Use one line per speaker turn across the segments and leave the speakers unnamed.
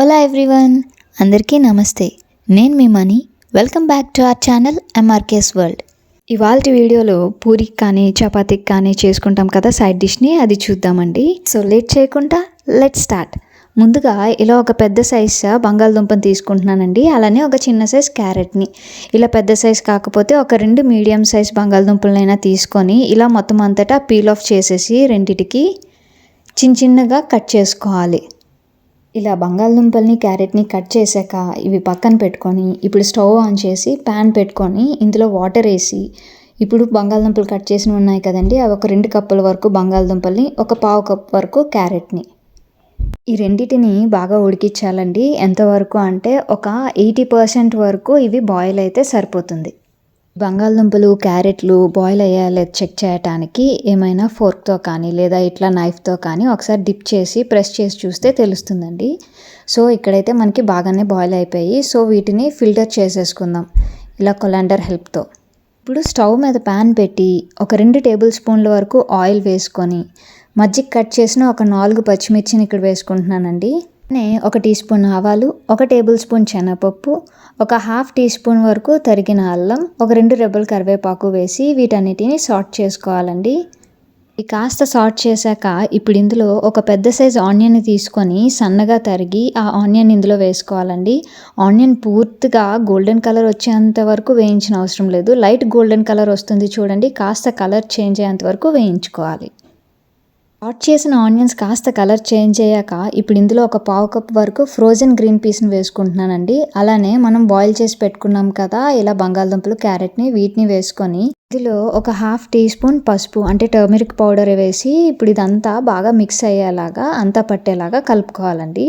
Ola everyone అందరికీ నమస్తే. నేను మీ Mani welcome back to our channel MRK's world ఇవాళ వీడియోలో పూరికి కానీ చపాతీకి కానీ చేసుకుంటాం కదా సైడ్ డిష్ని అది చూద్దామండి. సో లేట్ చేయకుండా లెట్ స్టార్ట్ ముందుగా ఇలా ఒక పెద్ద సైజ్ బంగాళదుంపని తీసుకుంటున్నానండి. అలానే ఒక చిన్న సైజ్ క్యారెట్ని. ఇలా పెద్ద సైజ్ కాకపోతే ఒక రెండు మీడియం సైజ్ బంగాళదుంపలనైనా తీసుకొని ఇలా మొత్తం అంతటా పీల్ ఆఫ్ చేసేసి రెండిటికి చిన్న చిన్నగా కట్ చేసుకోవాలి. ఇలా బంగాళదుంపల్ని క్యారెట్ని కట్ చేశాక ఇవి పక్కన పెట్టుకొని ఇప్పుడు స్టవ్ ఆన్ చేసి ప్యాన్ పెట్టుకొని ఇందులో వాటర్ వేసి ఇప్పుడు బంగాళదుంపలు కట్ చేసినవి ఉన్నాయి కదండి అవి ఒక రెండు కప్పుల వరకు బంగాళదుంపల్ని ఒక పావు కప్ వరకు క్యారెట్ని. ఈ రెండింటిని బాగా ఉడికించాలండి. ఎంతవరకు అంటే ఒక ఎయిటీ పర్సెంట్ వరకు ఇవి బాయిల్ అయితే సరిపోతుంది. బంగాళదుంపలు క్యారెట్లు బాయిల్ అయ్యా చెక్ చేయటానికి ఏమైనా ఫోర్క్తో కానీ లేదా ఇట్లా నైఫ్తో కానీ ఒకసారి డిప్ చేసి ప్రెస్ చేసి చూస్తే తెలుస్తుందండి. సో ఇక్కడైతే మనకి బాగానే బాయిల్ అయిపోయి సో వీటిని ఫిల్టర్ చేసేసుకుందాం ఇలా కొలాండర్ హెల్ప్తో ఇప్పుడు స్టవ్ మీద ప్యాన్ పెట్టి ఒక రెండు టేబుల్ స్పూన్ల వరకు ఆయిల్ వేసుకొని మజ్జిగ కట్ చేసిన ఒక నాలుగు పచ్చిమిర్చిని ఇక్కడ వేసుకుంటున్నానండి. ఒక టీ స్పూన్ ఆవాలు ఒక టేబుల్ స్పూన్ శనగపప్పు ఒక హాఫ్ టీ స్పూన్ వరకు తరిగిన అల్లం ఒక రెండు రెబ్బలు కరివేపాకు వేసి వీటన్నిటిని సార్ట్ చేసుకోవాలండి. ఈ కాస్త సార్ట్ చేశాక ఇప్పుడు ఇందులో ఒక పెద్ద సైజ్ ఆనియన్ని తీసుకొని సన్నగా తరిగి ఆ ఆనియన్ ఇందులో వేసుకోవాలండి. ఆనియన్ పూర్తిగా గోల్డెన్ కలర్ వచ్చేంత వరకు వేయించిన అవసరం లేదు. లైట్ గోల్డెన్ కలర్ వస్తుంది చూడండి. కాస్త కలర్ చేంజ్ అయ్యేంత వరకు వేయించుకోవాలి. కట్ చేసిన ఆనియన్స్ కాస్త కలర్ చేంజ్ అయ్యాక ఇప్పుడు ఇందులో ఒక పావు కప్ వరకు ఫ్రోజన్ గ్రీన్ పీస్ని వేసుకుంటున్నానండి. అలానే మనం బాయిల్ చేసి పెట్టుకున్నాం కదా ఇలా బంగాళదుంపలు క్యారెట్ని వీటిని వేసుకొని ఇందులో ఒక హాఫ్ టీ స్పూన్ పసుపు అంటే టర్మరిక్ పౌడర్ వేసి ఇప్పుడు ఇదంతా బాగా మిక్స్ అయ్యేలాగా అంతా పట్టేలాగా కలుపుకోవాలండి.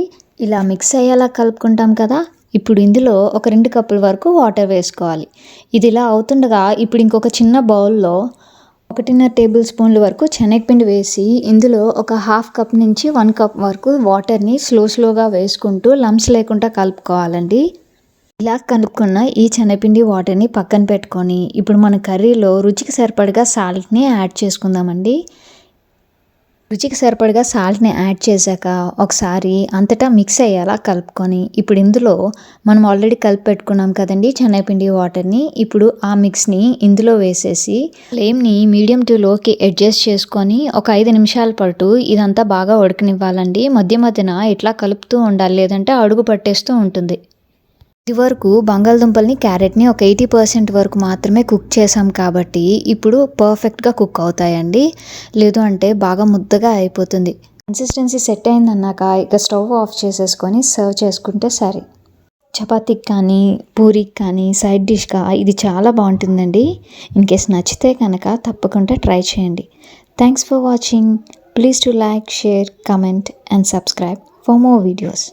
ఇలా మిక్స్ అయ్యేలా కలుపుకుంటాం కదా ఇప్పుడు ఇందులో ఒక రెండు కప్పుల వరకు వాటర్ వేసుకోవాలి. ఇది ఇలా అవుతుండగా ఇప్పుడు ఇంకొక చిన్న బౌల్లో ఒకటిన్నర టేబుల్ స్పూన్ల వరకు శనగపిండి వేసి ఇందులో ఒక హాఫ్ కప్ నుంచి వన్ కప్ వరకు వాటర్ని స్లో స్లోగా వేసుకుంటూ లంప్స్ లేకుండా కలుపుకోవాలండి. ఇలా కలుపుకున్న ఈ శనగపిండి వాటర్ని పక్కన పెట్టుకొని ఇప్పుడు మన కర్రీలో రుచికి సరిపడగా సాల్ట్ని యాడ్ చేసుకుందామండి. రుచికి సరిపడగా సాల్ట్ని యాడ్ చేశాక ఒకసారి అంతటా మిక్స్ అయ్యేలా కలుపుకొని ఇప్పుడు ఇందులో మనం ఆల్రెడీ కలిపి పెట్టుకున్నాం కదండి చెన్నైపిండి వాటర్ని. ఇప్పుడు ఆ మిక్స్ని ఇందులో వేసేసి ఫ్లేమ్ని మీడియం టు లోకి అడ్జస్ట్ చేసుకొని ఒక ఐదు నిమిషాల పాటు ఇదంతా బాగా ఉడకనివ్వాలండి. మధ్య మధ్యన ఇట్లా కలుపుతూ ఉండాలి లేదంటే అడుగు పట్టేస్తూ ఉంటుంది. ఇది వరకు బంగాళదుంపల్ని క్యారెట్ని ఒక ఎయిటీ పర్సెంట్ వరకు మాత్రమే కుక్ చేసాం కాబట్టి ఇప్పుడు పర్ఫెక్ట్గా కుక్ అవుతాయండి. లేదు అంటే బాగా ముద్దగా అయిపోతుంది. కన్సిస్టెన్సీ సెట్ అయిందన్నాక ఇక స్టవ్ ఆఫ్ చేసేసుకొని సర్వ్ చేసుకుంటే సరే. చపాతీకి కానీ పూరికి కానీ సైడ్ డిష్గా ఇది చాలా బాగుంటుందండి. ఇన్ కేస్ నచ్చితే కనుక తప్పకుండా ట్రై చేయండి. Thanks for watching please to like share comment and subscribe for more videos